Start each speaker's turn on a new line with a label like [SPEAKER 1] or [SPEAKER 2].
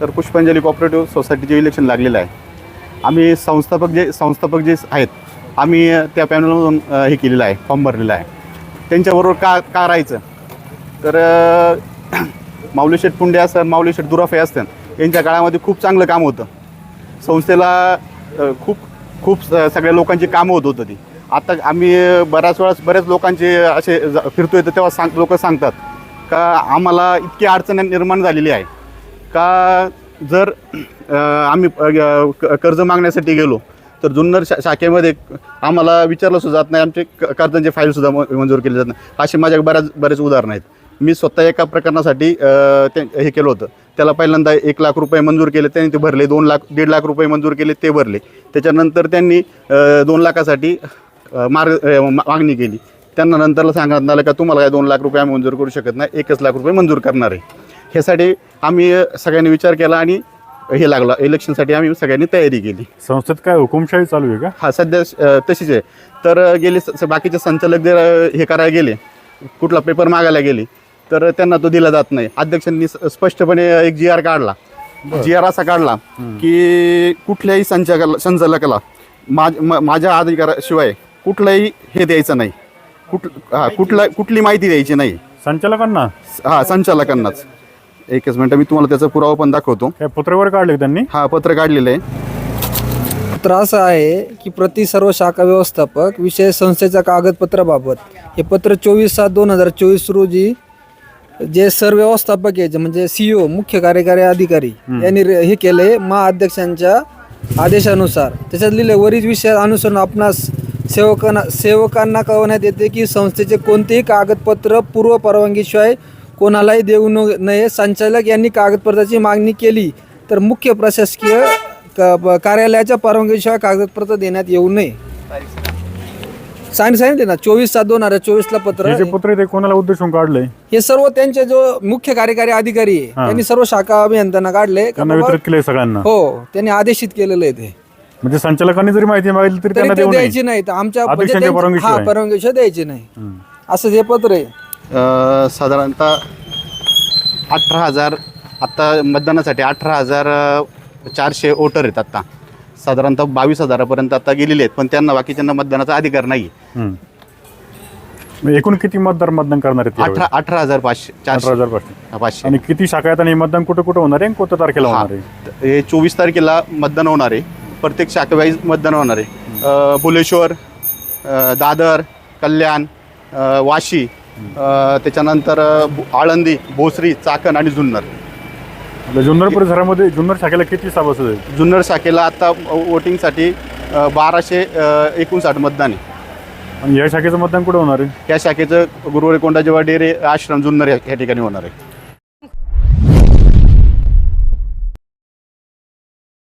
[SPEAKER 1] तर पुष्पांजली कॉपरेटिव्ह सोसायटीचे इलेक्शन लागलेलं आहे. आम्ही संस्थापक जे संस्थापक जे आहेत आम्ही त्या पॅनलमधून हे केलेलं आहे फॉर्म भरलेला आहे. त्यांच्याबरोबर का का राहायचं? तर माऊलीशेठ पुंडे असतात माऊलीशेठ दुराफे असतात यांच्या काळामध्ये खूप चांगलं काम होतं. संस्थेला खूप खूप स- सगळ्या लोकांची कामं होत होतं ती. आता आम्ही बऱ्याच वेळा बऱ्याच लोकांचे असे फिरतो फिरतोय तर तेव्हा सांग लोक सांगतात का आम्हाला इतकी अडचण निर्माण झालेली आहे. का जर आम्ही क- कर्ज मागण्यासाठी गेलो तर जुन्नर शा शाखेमध्ये आम्हाला विचारलं सुद्धा जात नाही. आमचे क- कर्जांचे फाईलसुद्धा म- मंजूर केले जात नाही. असे माझ्या बऱ्याच बरेच उदाहरणं आहेत. मी स्वतः एका प्रकरणासाठी ते हे केलं होतं. त्याला पहिल्यांदा एक लाख रुपये मंजूर केले त्यांनी ते भरले. दोन लाख दीड लाख रुपये मंजूर केले ते भरले. त्याच्यानंतर त्यांनी दोन लाखासाठी मार्ग मागणी केली. त्यांना नंतरला सांगण्यात आलं का तुम्हाला काय दोन लाख रुपये आम्ही मंजूर करू शकत नाही. एकच लाख रुपये मंजूर करणार आहे. ह्यासाठी आम्ही सगळ्यांनी विचार केला आणि हे लागला. इलेक्शनसाठी आम्ही सगळ्यांनी तयारी केली.
[SPEAKER 2] संस्थेत काय हुकुमशाही चालू आहे का?
[SPEAKER 1] हा सध्या तशीच आहे. तर गेले स- बाकीचे संचालक जर हे करायला गेले कुठला पेपर मागायला गेले तर त्यांना तो दिला जात नाही. अध्यक्षांनी स- स्पष्टपणे एक जी आर काढला. जी आर असा काढला की कुठल्याही संचालकाला संचालकाला माझ- म- माझ्या अधिकाराशिवाय कुठलंही हे द्यायचं नाही. कुठ हा कुठला कुठली माहिती द्यायची नाही.
[SPEAKER 2] संचालकांना?
[SPEAKER 1] हा संचालकांनाच. एकच मिनटं मी तुम्हाला त्याचा पुरावा पण दाखवतो.
[SPEAKER 2] काय पत्रव्यवहार काढले त्यांनी?
[SPEAKER 1] हा पत्र काढलेलं आहे.
[SPEAKER 3] पत्र असं आहे की प्रति सर्व शाखा व्यवस्थापक विषय संस्थेच्या कागदपत्राबाबत. हे पत्र चोवीस सात दोन हजार चोवीस रोजी जे सर व्यवस्थापक आहे जे म्हणजे सीईओ मुख्य कार्यकारी अधिकारी यांनी रे- हे केले महाअध्यक्षांच्या आदेशानुसार. त्याच्यात लिहिले वरील विषय अनुसरून आपणास सेवकांना सेवकांना कळवण्यात येते की संस्थेचे कोणतेही कागदपत्र पूर्व परवानगीशिवाय कोणालाही देऊ न- नये. संचालक यांनी कागदपत्राची मागणी केली तर मुख्य प्रशासकीय क- कार्यालयाच्या परवानगीशिवाय कागदपत्र देण्यात येऊ नये. सांग सांगितले ना चोवीस सात दोन हजार चोवीसला पत्र
[SPEAKER 2] हे जे पत्र आहे ते कोणाला उद्देशून काढलंय
[SPEAKER 3] हे सर्व त्यांचे जो मुख्य कार्यकारी अधिकारी आहे. त्यांनी सर्व शाखा अभियंत्यांना काढले. का
[SPEAKER 2] त्यांना
[SPEAKER 3] बाबा-
[SPEAKER 2] वितरित केलंय सगळ्यांना?
[SPEAKER 3] हो त्यांनी आदेशित केलेलं आहे ते
[SPEAKER 2] म्हणजे संचालकांनी जरी माहिती मागितली तरी
[SPEAKER 3] तरी
[SPEAKER 2] त्यांना
[SPEAKER 3] ते
[SPEAKER 2] देऊ नये.
[SPEAKER 3] द्यायची नाही तर आमच्या म्हणजे
[SPEAKER 2] अध्यक्षांच्या
[SPEAKER 3] त्यांची-
[SPEAKER 2] परवानगीशिवाय.
[SPEAKER 3] हा परवानगीशिवाय द्यायची नाही.
[SPEAKER 2] हम्म.
[SPEAKER 3] असं हे पत्र आहे
[SPEAKER 1] साधारणतः अठरा हजार आत्ता मतदानासाठी अठरा हजार चारशे वोटर आहेत आत्ता साधारणतः बावीस हजारापर्यंत आता गेलेले आहेत पण त्यांना बाकीच्यांना मतदानाचा अधिकार नाही
[SPEAKER 2] एकूण किती मतदार मतदान करणार आहेत
[SPEAKER 1] अठरा अठरा हजार पाचशे
[SPEAKER 2] अठरा
[SPEAKER 1] चारशे
[SPEAKER 2] हजार पाचशे.
[SPEAKER 1] हा, पाचशे.
[SPEAKER 2] आणि किती शाखा आहेत आणि हे मतदान कुठं कुठं होणार आहे आणि कोणत्या तारखेला. होणार आहे?
[SPEAKER 1] हे चोवीस तारखेला मतदान होणार आहे. प्रत्येक शाखेवाईज मतदान होणार आहे. अ, भुलेश्वर अ, दादर कल्याण अ, वाशी त्याच्यानंतर आळंदी भोसरी चाकण आणि जुन्नर.
[SPEAKER 2] जुन्नर परिसरामध्ये जुन्नर शाखेला किती सभासद आहेत?
[SPEAKER 1] जुन्नर शाखेला आता वोटिंगसाठी बाराशे एकोणसाठ मतदान आहे.
[SPEAKER 2] आणि या शाखेचं मतदान कुठं होणार आहे?
[SPEAKER 1] या शाखेचं गुरुवारी कोंडाजेवा डेरे आश्रम जुन्नर या ठिकाणी होणार आहे.